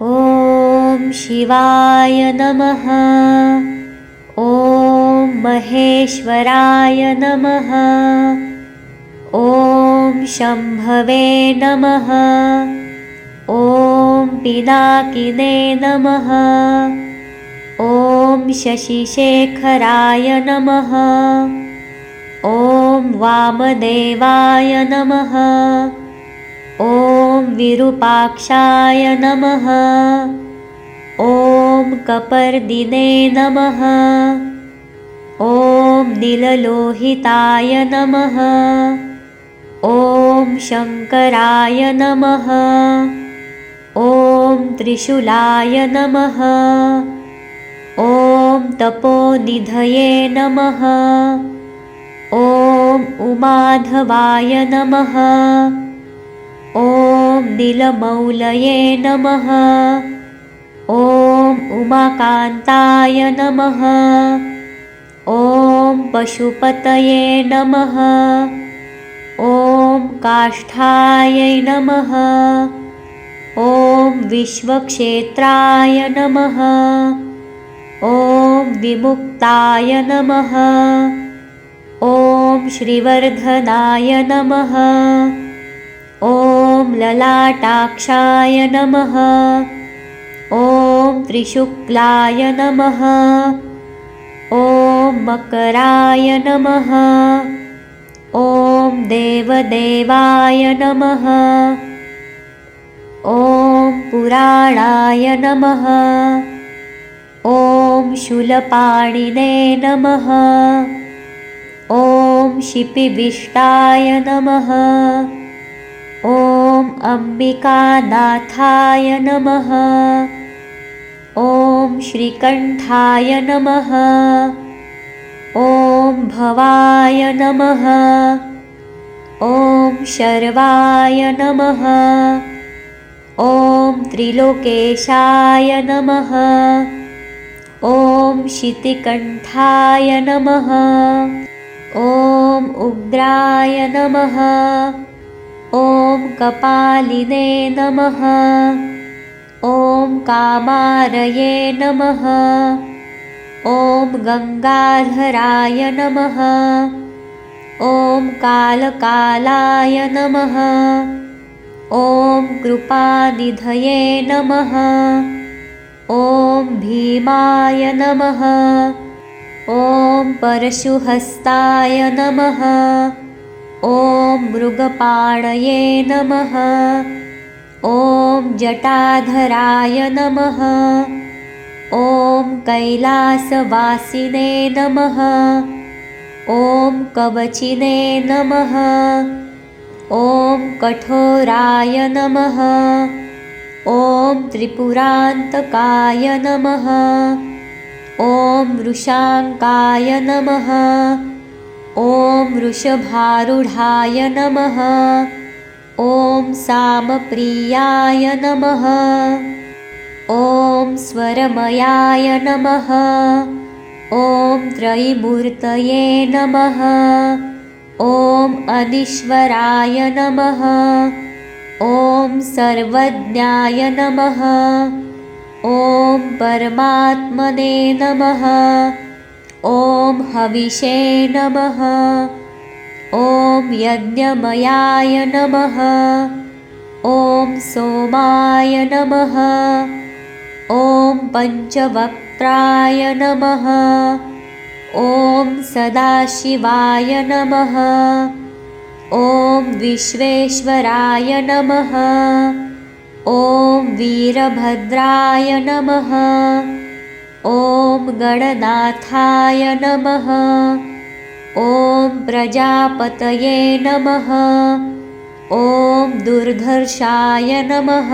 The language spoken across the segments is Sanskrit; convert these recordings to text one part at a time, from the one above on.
ॐ शिवाय नमः। ॐ महेश्वराय नमः। ॐ शम्भवे नमः। ॐ पिनाकिने नमः। ॐ शशिशेखराय नमः। ॐ वामदेवाय नमः विरूपाक्षाय नमः। ॐ कपर्दिने नमः। ॐ नीललोहिताय नमः। ॐ शङ्कराय नमः। ॐ त्रिशूलाय नमः। ॐ तपोनिधये नमः। ॐ उमाधवाय नमः ॐ नीलमौलये नमः। ॐ उमाकान्ताय नमः। ॐ पशुपतये नमः। ॐ काष्ठायै नमः। ॐ विश्वक्षेत्राय नमः। ॐ विमुक्ताय नमः। ॐ श्रीवर्धनाय नमः ललाटाक्षाय नमः। ॐ त्रिशुक्लाय नमः। ॐ मकराय नमः। ॐ देवदेवाय नमः। ॐ पुराणाय नमः। ॐ शूलपाणिने नमः। ॐ शिपिविष्टाय नमः ॐ अम्बिकानाथाय नमः। ॐ श्रीकण्ठाय नमः। ॐ भवाय नमः। ॐ शर्वाय नमः। ॐ त्रिलोकेशाय नमः। ॐ शितिकण्ठाय नमः। ॐ उग्राय नमः ॐ कपालिने नमः। ॐ कामारये नमः। ॐ गङ्गाधराय नमः। ॐ कालकालाय नमः। ॐ कृपानिधये नमः। ॐ भीमाय नमः। ॐ परशुहस्ताय नमः ॐ मृगपाणये नमः। ॐ जटाधराय नमः। ॐ कैलासवासिने नमः। ॐ कवचिने नमः। ॐ कठोराय नमः। ॐ त्रिपुरान्तकाय नमः। ॐ वृषाङ्काय नमः ॐ वृषभारूढाय नमः। ॐ सामप्रियाय नमः। ॐ स्वरमयाय नमः। ॐ त्रयिमूर्तये नमः। ॐ अनीश्वराय नमः। ॐ सर्वज्ञाय नमः। ॐ परमात्मने नमः ॐ हविषे नमः। ॐ यज्ञमयाय नमः। ॐ सोमाय नमः। ॐ पञ्चवक्त्राय नमः। ॐ सदाशिवाय नमः। ॐ विश्वेश्वराय नमः। ॐ वीरभद्राय नमः ॐ गणनाथाय नमः। ॐ प्रजापतये नमः। ॐ दुर्धर्षाय नमः।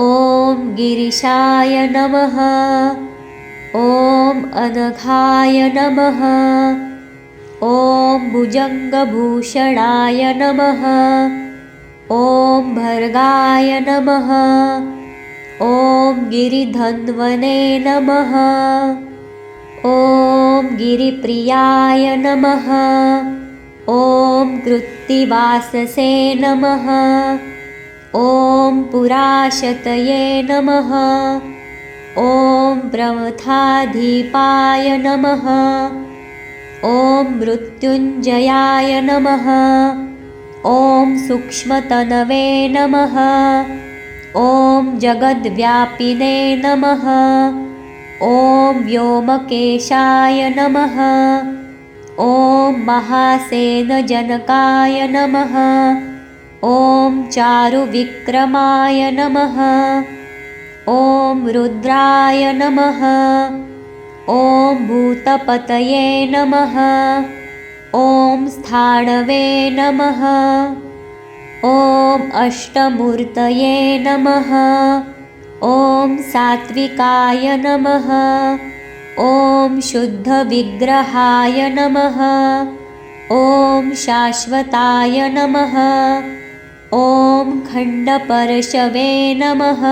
ॐ गिरिशाय नमः। ॐ अनघाय नमः। ॐ भुजङ्गभूषणाय नमः। ॐ भर्गाय नमः ॐ गिरिधन्वने नमः। ॐ गिरिप्रियाय नमः। ॐ कृत्तिवाससे नमः। ॐ पुराशतये नमः। ॐ प्रमथाधिपाय नमः। ॐ मृत्युञ्जयाय नमः। ॐ सूक्ष्मतनवे नमः ॐ जगद्व्यापिने नमः। ॐ व्योमकेशाय नमः। ॐ महासेनजनकाय नमः। ॐ चारुविक्रमाय नमः। ॐ रुद्राय नमः। ॐ भूतपतये नमः। ॐ स्थाणवे नमः ॐ अष्टमूर्तये नमः। ॐ सात्विकाय नमः। ॐ शुद्धविग्रहाय नमः। ॐ शाश्वताय नमः। ॐ खण्डपरशवे नमः।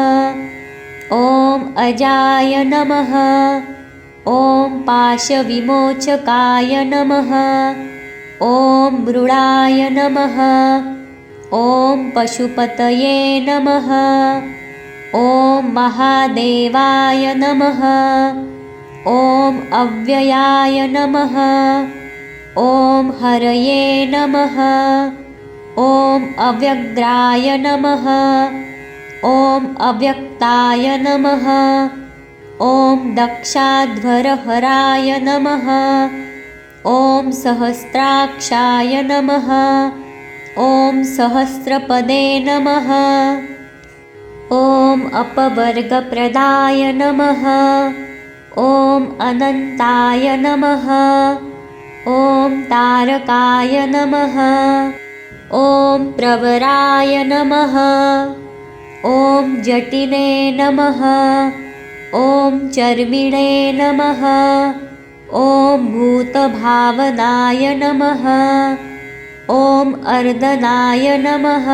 ॐ अजाय नमः। ॐ पाशविमोचकाय नमः। ॐ मृडाय नमः ॐ पशुपतये नमः। ॐ महादेवाय नमः। ॐ अव्ययाय नमः। ॐ हरये नमः। ॐ अव्यग्राय नमः। ॐ अव्यक्ताय नमः। ॐ दक्षाध्वरहराय नमः। ॐ सहस्राक्षाय नमः ॐ सहस्रपदे नमः। ॐ अपवर्गप्रदाय नमः। ॐ अनन्ताय नमः। ॐ तारकाय नमः। ॐ प्रवराय नमः। ॐ जटिने नमः। ॐ चर्मिणे नमः। ॐ भूतभावनाय नमः ॐ अर्दनाय नमः